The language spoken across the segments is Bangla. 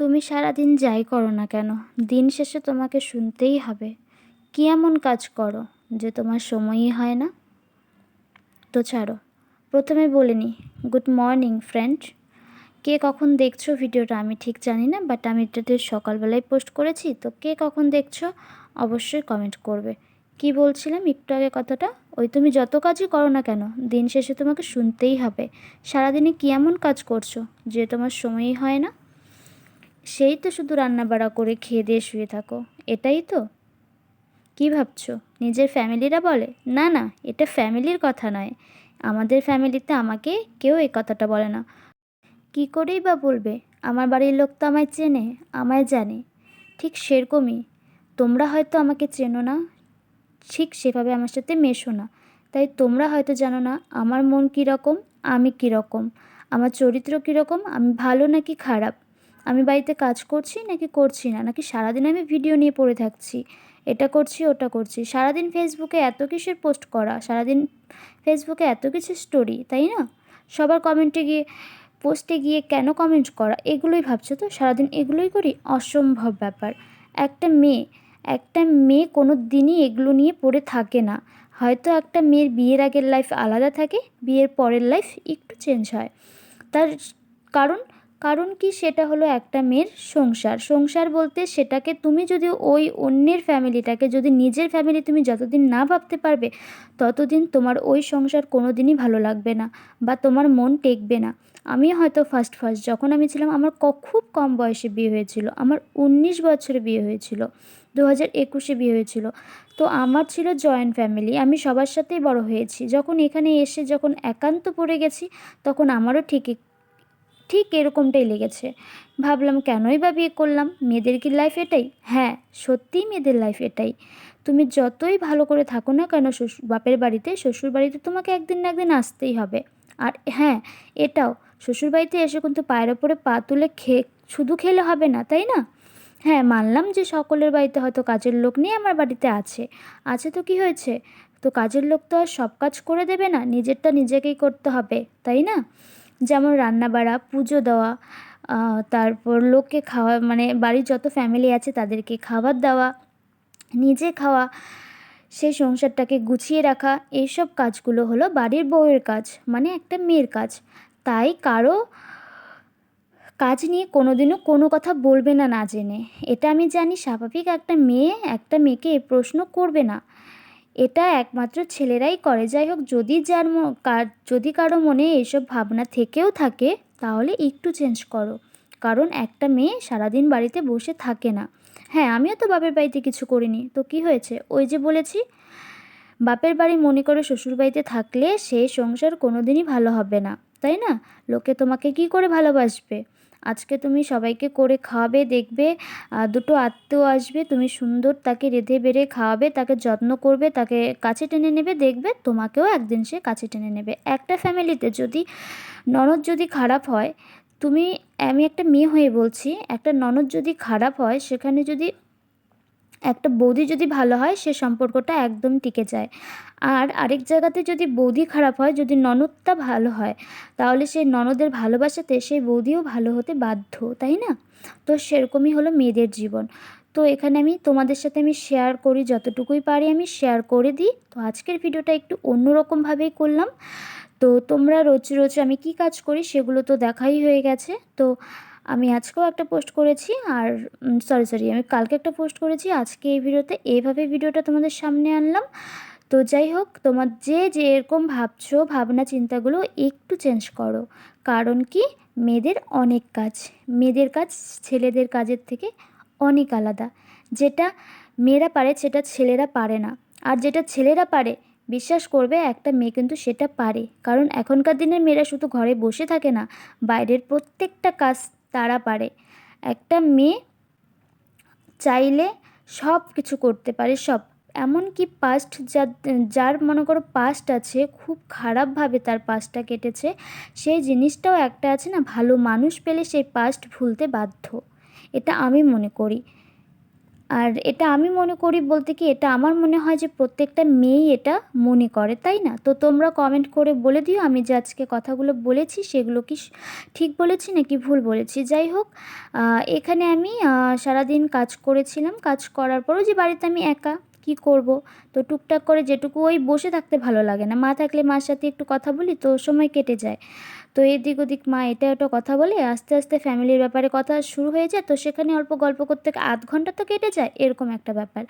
তুমি সারাদিন যাই করো না কেন? দিন শেষে তোমাকে শুনতেই হবে। কী এমন কাজ করো যে তোমার সময়ই হয় না? তো ছাড়ো, প্রথমে বলে নিই গুড মর্নিং, ফ্রেন্ড। কে কখন দেখছ ভিডিওটা আমি ঠিক জানি না, বাট আমি এটাতে সকালবেলায় পোস্ট করেছি, তো কে কখন দেখছ অবশ্যই কমেন্ট করবে। কি বলছিলাম একটু আগে কথাটা? ওই তুমি যত কাজই করো না কেন, দিন শেষে তোমাকে শুনতেই হবে। সারাদিনে কী এমন কাজ করছ যে তোমার সময়ই হয় না? সেই তো শুধু রান্না বাড়া করে খেয়ে দিয়ে শুয়ে থাকো। এটাই তো। কি ভাবছ? নিজের ফ্যামিলিরা বলে? না না, এটা ফ্যামিলির কথা নয়। আমাদের ফ্যামিলিতে আমাকে কেউ এই কথাটা বলে না। কি করেই বা বলবে? আমার বাড়ির লোক তো আমায় চেনে, আমায় জানে। ঠিক সেরকমই। তোমরা হয়তো আমাকে চেনো না। ঠিক সেভাবে আমার সাথে মেশো না। তাই তোমরা হয়তো জানো না আমার মন কীরকম, আমি কীরকম, আমার চরিত্র কীরকম, আমি ভালো নাকি খারাপ। আমি বাড়িতে কাজ করছি নাকি করছি না? নাকি সারাদিন আমি ভিডিও নিয়ে পড়ে থাকছি? এটা করছি, ওটা করছি। সারাদিন ফেসবুকে এত কিসের পোস্ট করা, সারাদিন ফেসবুকে এত কিছু স্টোরি তাই না? সবার কমেন্টে গিয়ে পোস্টে গিয়ে কেন কমেন্ট করা? এগুলোই ভাবছ তো? সারাদিন এগুলোই করি? অসম্ভব ব্যাপার। একটা মেয়ে একটা মেয়ে কোনো দিনই এগুলো নিয়ে পড়ে থাকে না। হয়তো একটা মেয়ের বিয়ের আগের লাইফ আলাদা থাকে, বিয়ের পরের লাইফ একটু চেঞ্জ হয়। তার কারণ কারণ কি সেটা হলো একটা মেয়ের সংসার। সংসার বলতে সেটাকে তুমি যদি ওই অন্যের ফ্যামিলিটাকে যদি নিজের ফ্যামিলি তুমি যতদিন না ভাবতে পারবে, ততদিন তোমার ওই সংসার কোনো দিনই ভালো লাগবে না বা তোমার মন টেকবে না। আমি হয়তো ফার্স্ট ফার্স্ট যখন আমি ছিলাম আমার ক খুব কম বয়সে বিয়ে হয়েছিল। আমার উনিশ বছরে বিয়ে হয়েছিল। দু হাজার একুশে বিয়ে হয়েছিল। তো আমার ছিল জয়েন্ট ফ্যামিলি আমি সবার সাথেই বড় হয়েছি। যখন এখানে এসে যখন একান্ত পড়ে গেছি, তখন আমারও ঠিক ঠিক এরকমটাই লেগেছে। ভাবলাম, কেনই বা বিয়ে করলাম? মেয়েদের কি লাইফ এটাই? হ্যাঁ সত্যিই মেয়েদের লাইফ এটাই। তুমি যতই ভালো করে থাকো না কেন, শ্বশুর, বাপের বাড়িতে, শ্বশুর বাড়িতে তোমাকে একদিন না একদিন আসতেই হবে। আর হ্যাঁ এটাও শ্বশুরবাড়িতে এসে কিন্তু পায়ের ওপরে পা তুলে খেয়ে শুধু খেলে হবে না, তাই না? হ্যাঁ মানলাম যে সকলের বাড়িতে হয়তো কাজের লোক নেই আমার বাড়িতে আছে। আছে তো কি হয়েছে? তো কাজের লোক তো আর সব কাজ করে দেবে না, নিজেরটা নিজেকেই করতে হবে, তাই না? যেমন রান্না বাড়া পুজো দেওয়া তারপর লোককে খাওয়া মানে বাড়ির যত ফ্যামিলি আছে তাদেরকে খাবার দেওয়া, নিজে খাওয়া, সেই সংসারটাকে গুছিয়ে রাখা, এইসব কাজগুলো হলো বাড়ির বউয়ের কাজ মানে একটা মেয়ের কাজ। তাই কারও কাজ নিয়ে কোনো দিনও কোনো কথা বলবে না না জেনে। এটা আমি জানি, স্বাভাবিক একটা মেয়ে, একটা মেয়েকে এ প্রশ্ন করবে না। এটা একমাত্র ছেলেরাই করে। যাই হোক, যদি যার যদি কারও মনে এসব ভাবনা থেকেও থাকে, তাহলে একটু চেঞ্জ করো। কারণ একটা মেয়ে সারাদিন বাড়িতে বসে থাকে না। হ্যাঁ আমিও তো বাপের বাড়িতে কিছু করিনি। তো কি হয়েছে? ওই যে বলেছি, বাপের বাড়ি মনে করে শ্বশুর বাড়িতে থাকলে সেই সংসার কোনো দিনই ভালো হবে না। তাই না? লোকে তোমাকে কি করে ভালোবাসবে? আজকে তুমি সবাইকে করে খাওয়াবে, দেখবে দুটো আত্মীয় আসবে, তুমি সুন্দর তাকে রেঁধে বেড়ে খাওয়াবে, তাকে যত্ন করবে, তাকে কাছে টেনে নেবে, দেখবে তোমাকেও একদিন সে কাছে টেনে নেবে। একটা ফ্যামিলিতে যদি ননদ যদি খারাপ হয়, তুমি, আমি একটা মেয়ে হয়ে বলছি, একটা ননদ যদি খারাপ হয়, সেখানে যদি একটা বৌদি যদি ভালো হয়, সে সম্পর্কটা একদম টিকে যায়। আর আরেক জায়গাতে যদি বৌদি খারাপ হয়, যদি ননদটা ভালো হয়, তাহলে সেই ননদের ভালোবাসাতে সেই বৌদিও ভালো হতে বাধ্য, তাই না? তো সেরকমই হলো মেয়েদের জীবন। তো এখানে আমি তোমাদের সাথে আমি শেয়ার করি, যতটুকুই পারি আমি শেয়ার করে দিই। তো আজকের ভিডিওটা একটু অন্যরকমভাবেই করলাম। তো তোমরা রোজ রোজ আমি কি কাজ করি, সেগুলো তো দেখাই হয়ে গেছে। তো আমি আজকেও একটা পোস্ট করেছি আর সরি সরি আমি কালকে একটা পোস্ট করেছি। আজকে এই ভিডিওতে এইভাবে ভিডিওটা তোমাদের সামনে আনলাম। তো যাই হোক, তোমার যে যে এরকম ভাবছ ভাবনা চিন্তাগুলো একটু চেঞ্জ করো। কারণ কি? মেয়েদের অনেক কাজ। মেয়েদের কাজ ছেলেদের কাজের থেকে অনেক আলাদা। যেটা মেয়েরা পারে, সেটা ছেলেরা পারে না। আর যেটা ছেলেরা পারে, বিশ্বাস করবে, একটা মেয়ে কিন্তু সেটা পারে। কারণ এখনকার দিনের মেয়েরা শুধু ঘরে বসে থাকে না, বাইরের প্রত্যেকটা কাজ তারা পারে। একটা মেয়ে চাইলে সব কিছু করতে পারে, সব। এমনকি পাস্ট যা, যার মনে করো পাস্ট আছে, খুব খারাপভাবে তার পাস্টটা কেটেছে, সেই জিনিসটাও একটা আছে না, ভালো মানুষ পেলে সেই পাস্ট ভুলতে বাধ্য। এটা আমি মনে করি। আর এটা আমি মনে করি বলতে কি, এটা আমার মনে হয় যে প্রত্যেকটা মেয়েই এটা মনে করে, তাই না? তো তোমরা কমেন্ট করে বলে দিও, আমি যে আজকে কথাগুলো বলেছি সেগুলো কি ঠিক বলেছি নাকি ভুল বলেছি? যাই হোক এখানে আমি সারাদিন কাজ করেছিলাম, কাজ করার পরও যে বাড়িতে আমি একা কি করব? তো টুকটাক করে যেটুকু ওই বসে থাকতে ভালো লাগে না। মা থাকলে মার সাথে একটু কথা বলি, তো সময় কেটে যায়। তো এদিক ওদিক মা এটা ওটা কথা বলে আস্তে আস্তে ফ্যামিলির ব্যাপারে কথা শুরু হয়ে যায়। তো সেখানে অল্প গল্প করতে আধ ঘণ্টা তো কেটে যায় এরকম একটা ব্যাপার।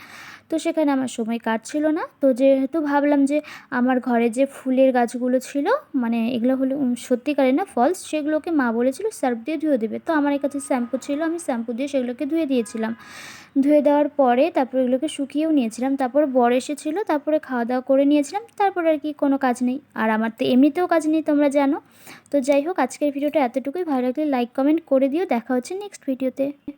তো সেখানে আমার সময় কাটছিল না। তো যেহেতু ভাবলাম যে আমার ঘরে যে ফুলের গাছগুলো ছিল মানে এগুলো হলো উম, সত্যিকারের না ফলস সেগুলোকে মা বলেছিল সার্ফ দিয়ে ধুয়ে দেবে। তো আমার কাছে শ্যাম্পু ছিল আমি শ্যাম্পু দিয়ে সেগুলোকে ধুয়ে দিয়েছিলাম। ধুয়ে দেওয়ার পরে তারপর এগুলোকে শুকিয়েও নিয়েছিলাম। তারপর বর এসেছিল তারপরে খাওয়া দাওয়া করে নিয়েছিলাম। তারপর আর কি কোনো কাজ নেই। আর আমার তো এমনিতেও কাজ নেই তোমরা জানো। তো যাই হোক, আজকের ভিডিওটা এতটুকুই। ভালো লাগলে লাইক কমেন্ট করে দিও। দেখা হচ্ছে নেক্সট ভিডিওতে